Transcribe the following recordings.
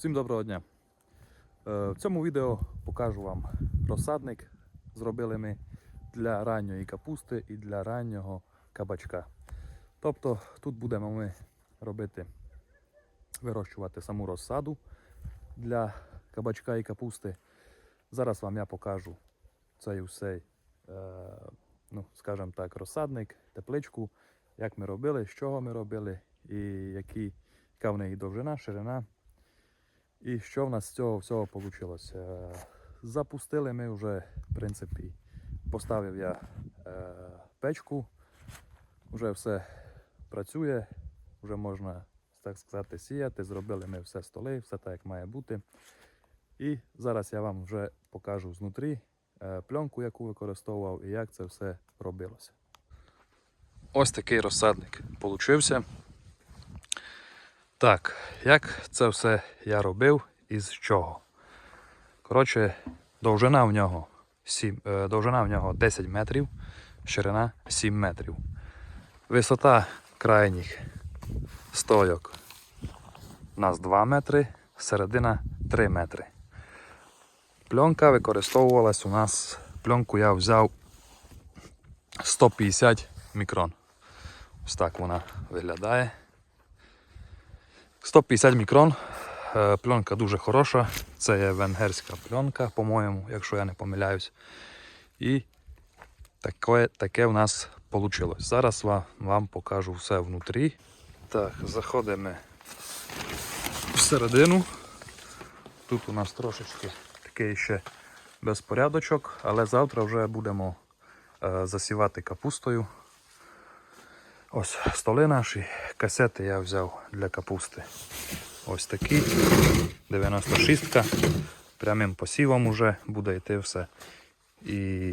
Всім доброго дня. Е, В цьому відео покажу вам розсадник. Зробили ми для ранньої капусти і для раннього кабачка. Тобто тут будемо ми робити, вирощувати саму розсаду для кабачка і капусти. Зараз вам я покажу цей усей, е, ну, скажімо так, розсадник, тепличку, як ми робили, з чого ми робили і які, яка в неї довжина, ширина. І що в нас з цього всього вийшло? Запустили ми вже, в принципі, поставив я е, печку, вже все працює, вже можна, так сказати, сіяти. Зробили ми все столи, все так, як має бути. І зараз я вам вже покажу знутрі е, пленку, яку використовував і як це все робилося. Ось такий розсадник получився. Так, як це все я робив і з чого? Коротше, довжина в нього 7, е, довжина в нього 10 метрів, ширина 7 метрів. Висота крайніх стойок у нас 2 метри, середина 3 метри. Пленка використовувалась у нас, пленку я взяв 150 мікрон. Ось так вона виглядає. 150 мікрон. Е, Пленка дуже хороша. Це є венгерська пленка, по-моєму, якщо я не помиляюсь. І таке, таке в нас вийшло. Зараз вам, вам покажу все внутрі. Так, заходимо всередину. Тут у нас трошечки такий ще безпорядочок, але завтра вже будемо е, засівати капустою. Ось столи наші, касети я взяв для капусти. Ось такі. 96-ка. Прямим посівом уже буде йти все. І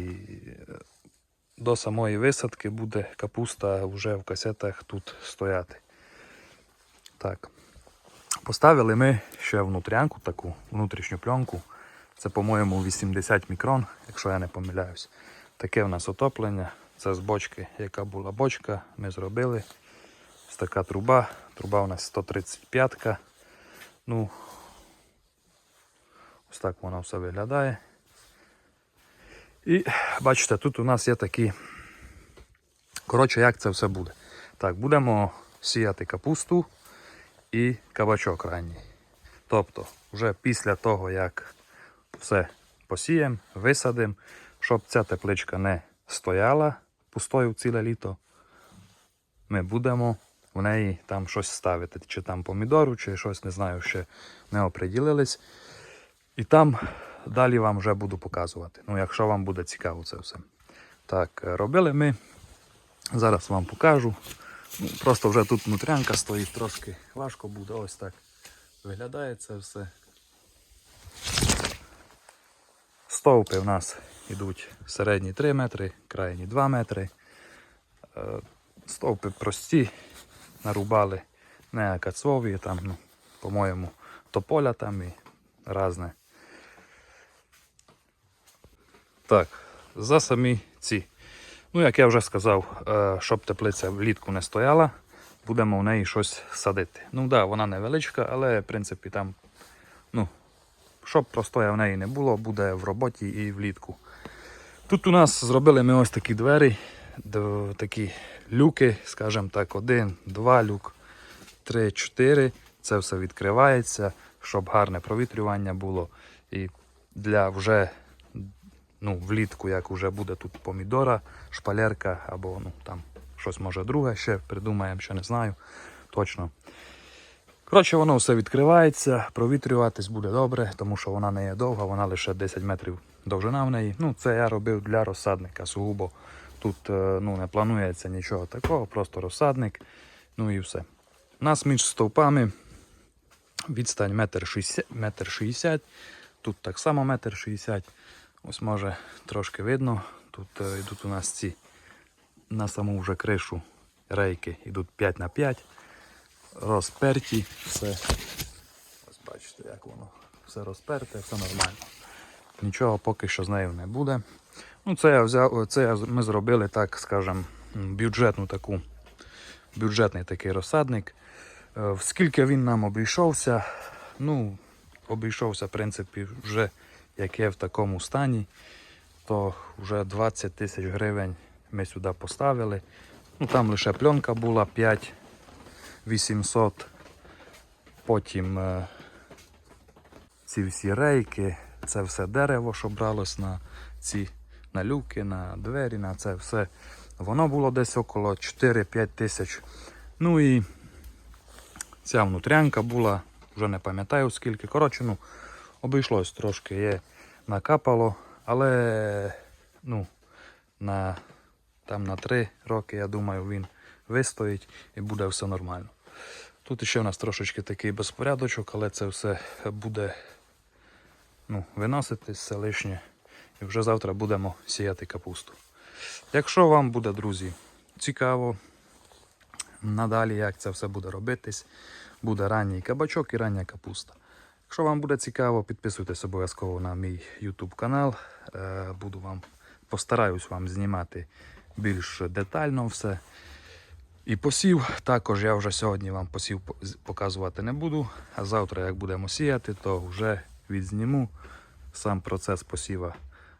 до самої висадки буде капуста вже в касетах тут стояти. Так. Поставили ми ще внутрянку таку, внутрішню пленку. Це, по-моєму, 80 мікрон, якщо я не помиляюсь. Таке в нас отоплення. Це з бочки, яка була бочка, ми зробили. Ось така труба. Труба у нас 135-ка. Ну, ось так воно все виглядає. І бачите, тут у нас є такі. Коротше, як це все буде? Так, будемо сіяти капусту і кабачок ранній. Тобто, вже після того, як все посіємо, висадимо, щоб ця тепличка не стояла пустою ціле літо, ми будемо в неї там щось ставити. Чи там помідору, чи щось, не знаю, ще не оприділились. І там далі вам вже буду показувати. Ну, якщо вам буде цікаво це все. Так, е, робили ми. Зараз вам покажу. Ну, Просто вже тут внутрянка стоїть, трошки важко буде. Ось так виглядає це все. Стовпи в нас йдуть середні 3 метри, крайні 2 метри. Е, Стовпи прості, нарубали не акацові, там, ну, по-моєму, тополя там і різне. Так, за самі ці. Ну, як я вже сказав, е, щоб теплиця влітку не стояла, будемо в неї щось садити. Ну так, да, вона невеличка, але в принципі там, ну, щоб простоя в неї не було, буде в роботі і влітку. Тут у нас зробили ми ось такі двері, такі люки, скажімо так, один, два люк, три, чотири. Це все відкривається, щоб гарне провітрювання було. І для вже ну, влітку, як вже буде тут помідора, шпалерка або ну, там щось може друге ще придумаємо, ще не знаю точно. Коротше, воно все відкривається, провітрюватись буде добре, тому що вона не є довга, вона лише 10 метрів довжина в неї. Ну, це я робив для розсадника сугубо. Тут е, ну, не планується нічого такого, просто розсадник. Ну і все. У нас між стовпами відстань метр шістдесят, метр шістдесят. Тут так само метр шістдесят. Ось може трошки видно. Тут е, йдуть у нас ці на саму вже кришу рейки йдуть 5 на 5 розперті, все. Ось бачите, як воно все розперте, все нормально. Нічого поки що з нею не буде. Ну, це я взяв, це ми зробили, так скажем, бюджетну таку, бюджетний такий розсадник. Е, Скільки він нам обійшовся, ну, обійшовся, в принципі, вже як є в такому стані, то вже 20 тисяч гривень ми сюди поставили. Ну, там лише пленка була 5 800. Потім е, ці всі рейки, це все дерево, що бралось на ці на люки, на двері, на це все. Воно було десь около 4-5 тисяч. Ну і ця внутрянка була, вже не пам'ятаю скільки. Коротше, ну, обійшлось трошки, є накапало, але ну, на, там на 3 роки, я думаю, він вистоїть і буде все нормально. Тут ще в нас трошечки такий безпорядочок, але це все буде ну, виносити все лишнє. І вже завтра будемо сіяти капусту. Якщо вам буде, друзі, цікаво надалі, як це все буде робитись, буде ранній кабачок і рання капуста. Якщо вам буде цікаво, підписуйтесь обов'язково на мій YouTube канал. Е, Буду вам постараюсь вам знімати більш детально все. І посів також я вже сьогодні вам посів показувати не буду. А завтра, як будемо сіяти, то вже відзніму сам процес посіва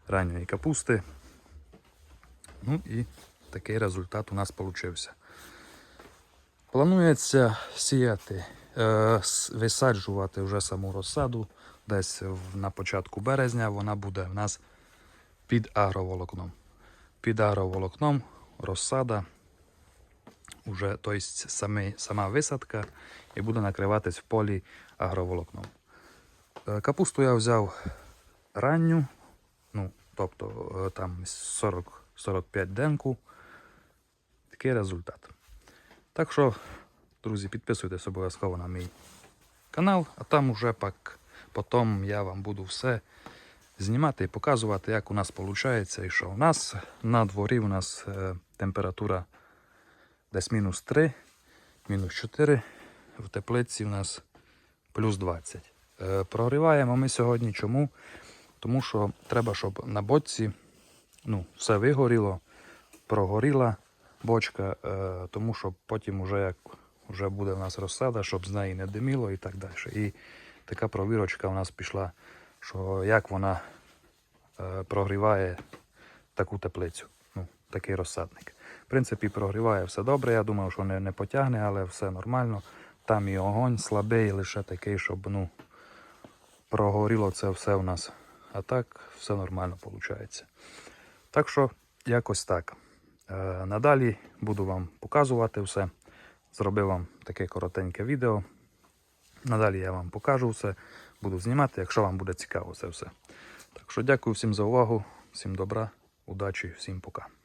ранньої капусти. Ну і такий результат у нас вийшов. Планується сіяти, е, висаджувати вже саму розсаду. Десь на початку березня вона буде в нас під агроволокном. Під агроволокном розсада уже, тобто самі, сама висадка і буде накриватись в полі агроволокном. Е, Капусту я взяв ранню, ну, тобто е, там 40-45 денку. Такий результат. Так що, друзі, підписуйтесь обов'язково на мій канал, а там уже пак потім я вам буду все знімати і показувати, як у нас виходить і що. У нас на дворі у нас е, температура десь мінус 3, мінус 4. В теплиці у нас плюс 20. Е, Прогріваємо ми сьогодні. Чому? Тому що треба, щоб на бочці ну, все вигоріло, прогоріла бочка, е, тому що потім, вже як вже буде в нас розсада, щоб з неї не диміло і так далі. І така провірочка у нас пішла, що як вона е, прогріває таку теплицю, ну, такий розсадник. В принципі, прогріває все добре. Я думав, що не, не потягне, але все нормально. Там і огонь слабий, лише такий, щоб ну, прогоріло це все у нас. А так все нормально виходить. Так що, якось так. Е, надалі буду вам показувати все. Зробив вам таке коротеньке відео. Надалі я вам покажу все, буду знімати, якщо вам буде цікаво це все. Так що дякую всім за увагу, всім добра, удачі, всім пока.